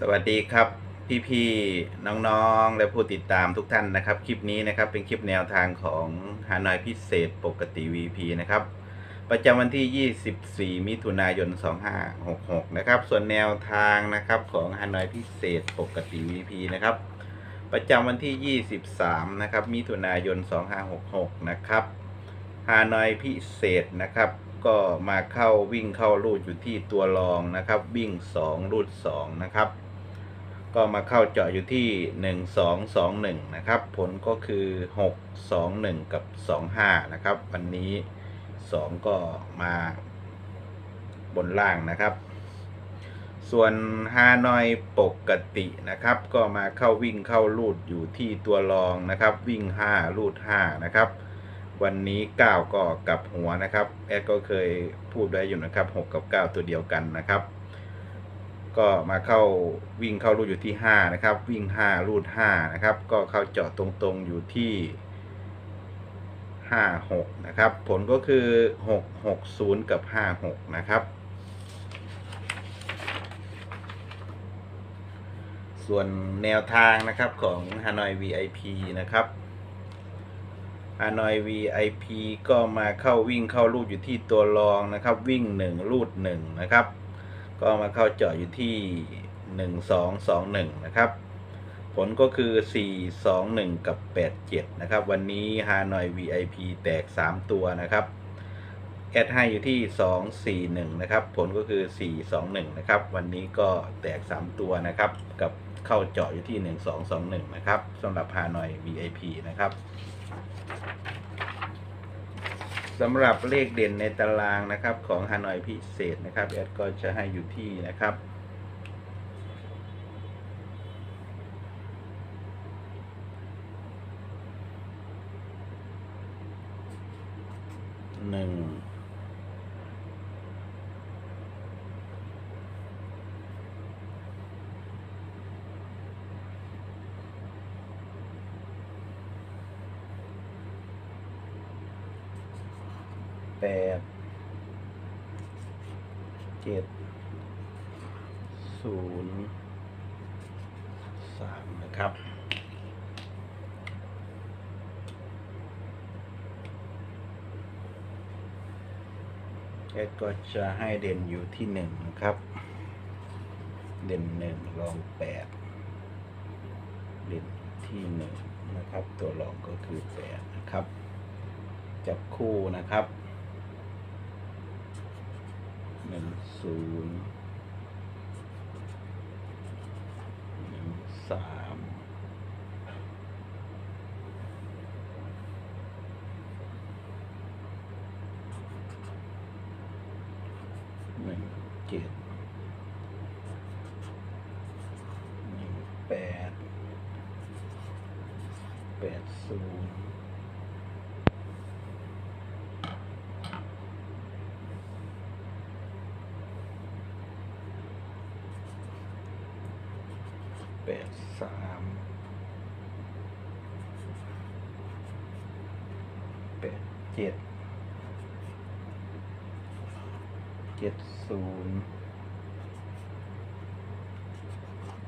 สวัสดีครับพี่ๆน้องๆ และผู้ติดตามทุกท่านนะครับ คลิปนี้นะครับเป็นคลิปแนวทางของฮานอยพิเศษปกติ VP นะครับ ประจำวันที่ 24 มิถุนายน 2566 นะครับ ส่วนแนวทางนะครับของฮานอยพิเศษปกติ VP นะครับ ประจำวันที่ 23 นะครับ มิถุนายน 2566 นะครับฮานอยพิเศษนะครับก็มาเข้าวิ่งเข้ารูดอยู่ที่ตัวรองนะครับ วิ่ง 2 รูด 2 นะครับ ก็มาเข้าเจาะอยู่ที่ 1 2 2 1 นะครับ ผลก็คือ 6 2 1 กับ 2 5 นะครับ วันนี้ 2 ก็มาบนล่างนะครับ ส่วนฮานอยปกตินะครับ ก็มาเข้าวิ่งเข้ารูดอยู่ที่ตัวรองนะครับ วิ่ง5รูด 5 นะครับวันนี้ 9 ก็กลับหัวนะครับ แอดก็เคยพูดไว้อยู่นะครับ 6 กับ 9 ตัวเดียวกันนะครับ ก็มาเข้าวิ่งเข้ารูดอยู่ที่ 5 นะครับ วิ่ง 5 รูด5นะครับ ก็เข้าเจาะตรงๆอยู่ที่ 5 6 นะครับ ผลก็คือ 6 6 0 กับ 5 6 นะครับ ส่วนแนวทางนะครับของ Hanoi VIP นะครับ Hanoi VIP ก็มาเข้าวิ่งเข้ารูดอยู่ที่ตัวรองนะครับ วิ่ง 1 รูด1นะครับ ก็มาเข้าเจาะอยู่ที่ 1 2 2 1 นะครับ ผลก็คือ 4 2 1 กับ 8 7 นะครับ วันนี้ฮานอย VIP แตก 3 ตัวนะครับ แอดให้อยู่ที่ 2 4 1 นะครับ ผลก็คือ 4 2 1 นะครับ วันนี้ก็แตก 3 ตัวนะครับ กับเข้าเจาะอยู่ที่ 1 2 2 1 นะครับสำหรับฮานอย VIP นะครับ สำหรับเลขเด่นในตารางนะครับของฮานอยพิเศษนะครับแอดก็จะให้อยู่ที่นะครับหนึ่ง แปดเจ็ดศูนย์สามนะครับ แอดก็จะให้เด่นอยู่ที่หนึ่งนะครับ เด่นหนึ่งรองแปดเด่นที่หนึ่งนะครับ ตัวรองก็คือแปดนะครับ จับคู่นะครับ หนึ่งศูนย์หนึ่งสามหนึ่งเจ็ดหนึ่งแปดแปดศูนย์ แปดสามแปดเจ็ดเจ็ดศูนย์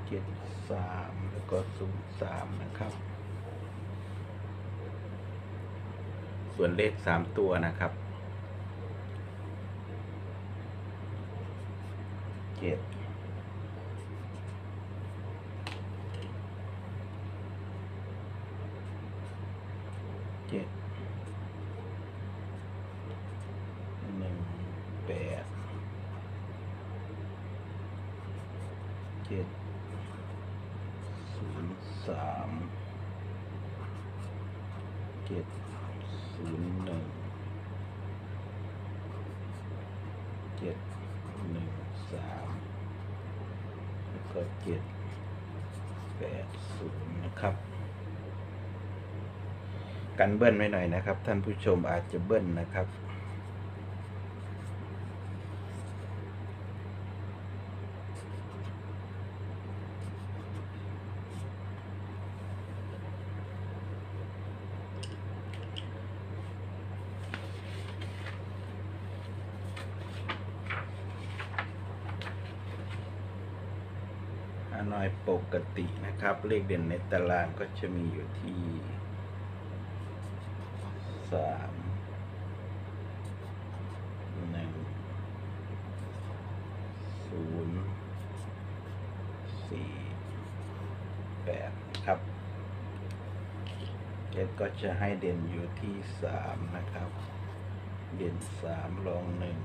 เจ็ดสามแล้วก็ศูนย์สามนะครับ ส่วนเลขสามตัวนะครับเจ็ด เจ็ดหนึ่งแปดเจ็ดศูนย์สามเจ็ดศูนย์หนึ่งเจ็ดหนึ่งสามแล้วก็เจ็ดแปดศูนย์นะครับ กันเบิ้ลไว้หน่อยนะครับ ท่านผู้ชมอาจจะเบิ้ลนะครับฮานานอยปกตินะครับ เลขเด่นในตารางก็จะมีอยู่ที่ สามหนึ่งศูนย์สี่แปดครับเจ็ดก็จะให้เด่นอยู่ที่สามนะครับ เด่นสามรองหนึ่ง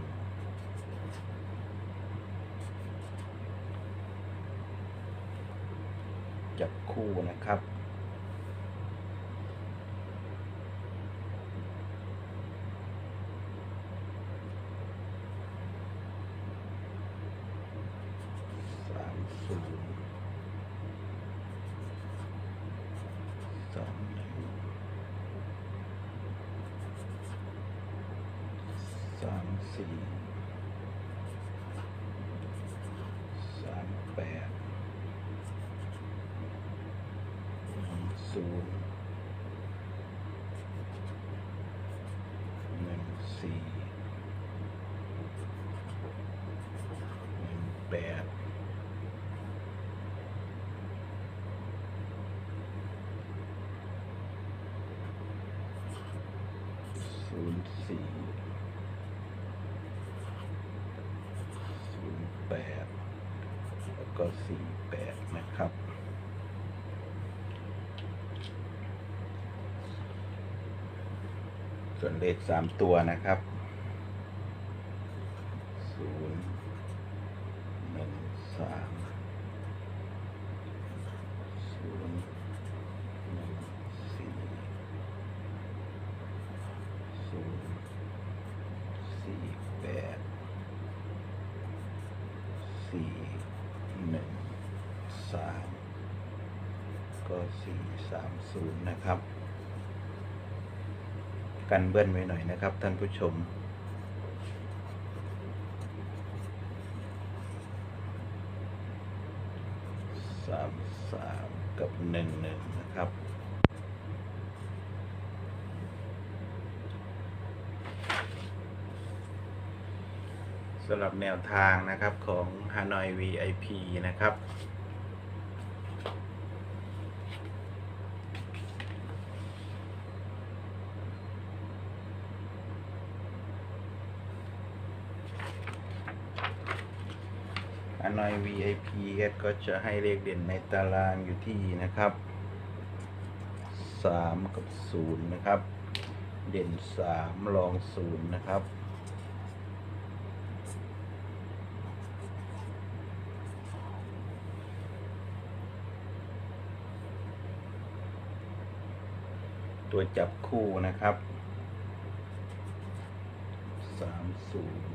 จับคู่นะครับ สามศูนย์สองหนึ่งสามสี่สาม แปดหนึ่งศูนย์หนึ่งสี่หนึ่งแปดศูนย์สี่ศูนย์แปด ก็สี่แปดนะครับ ส่วนเลขสามตัวนะครับศูนย์หนึ่งสามศูนย์หนึ่งสี่ศูนย์สี่แปดสี่ หนึ่งสามก็สี่สามศูนย์นะครับ กันเบิ้ลไว้หน่อยนะครับ ท่านผู้ชม สามสามกับหนึ่งหนึ่งนะครับ สำหรับแนวทางนะครับของ Hanoi VIP นะครับฮานอย VIP ก็จะให้เลขเด่นในตารางอยู่ที่นะครับสามกับศูนย์นะครับ เด่นสามรองศูนย์นะครับ ตัวจับคู่นะครับสามศูนย์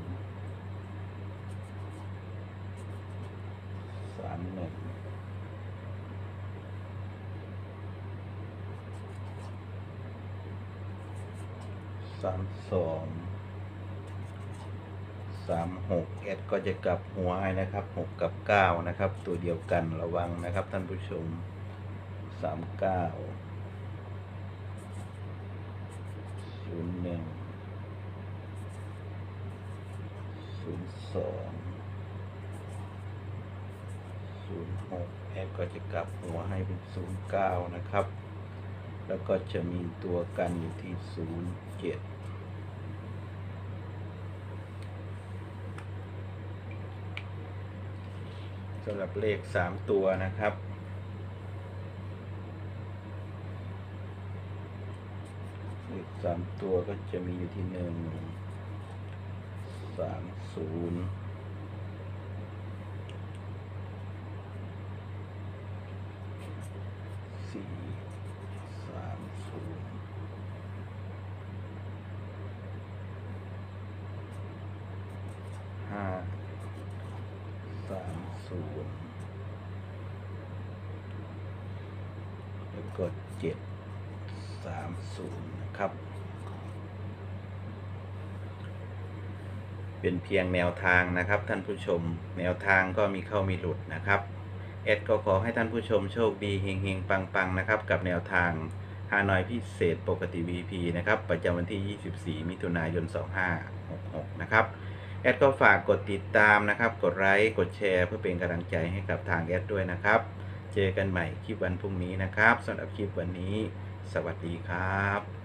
สามหนึ่งสามสองสามหกเอ็ดก็จะกลับหัวให้นะครับหกกับเก้านะครับ ตัวเดียวกันระวังนะครับท่านผู้ชมสามเก้าศูนย์หนึ่งศูนย์ สองศูนย์หกแอดก็จะกลับหัวให้เป็นศูนย์เก้านะครับ แล้วก็จะมีตัวกันอยู่ที่ศูนย์เจ็ดสำหรับเลขสามตัวนะครับเลขสามตัวก็จะมีอยู่ที่หนึ่ง สามศูนย์สี่สามศูนย์ห้าสามศูนย์แล้วก็เจ็ดสามศูนย์นะครับ เป็นเพียงแนวทางนะครับท่านผู้ชม แนวทางก็มีเข้ามีหลุดนะครับเอ็ดก็ขอให้ท่านผู้ชมโชคดีเฮงเฮงปังปังๆนะครับกับแนวทางฮานอยพิเศษปกติ VP นะครับ ประจำวันที่ 24 มิถุนายน 2566 นะครับ แอดก็ฝากกดติดตามนะครับ กดไลค์กดแชร์เพื่อเป็นกำลังใจให้กับทางแอดด้วยนะครับ เจอกันใหม่คลิปวันพรุ่งนี้นะครับสำหรับคลิปวันนี้ สวัสดีครับ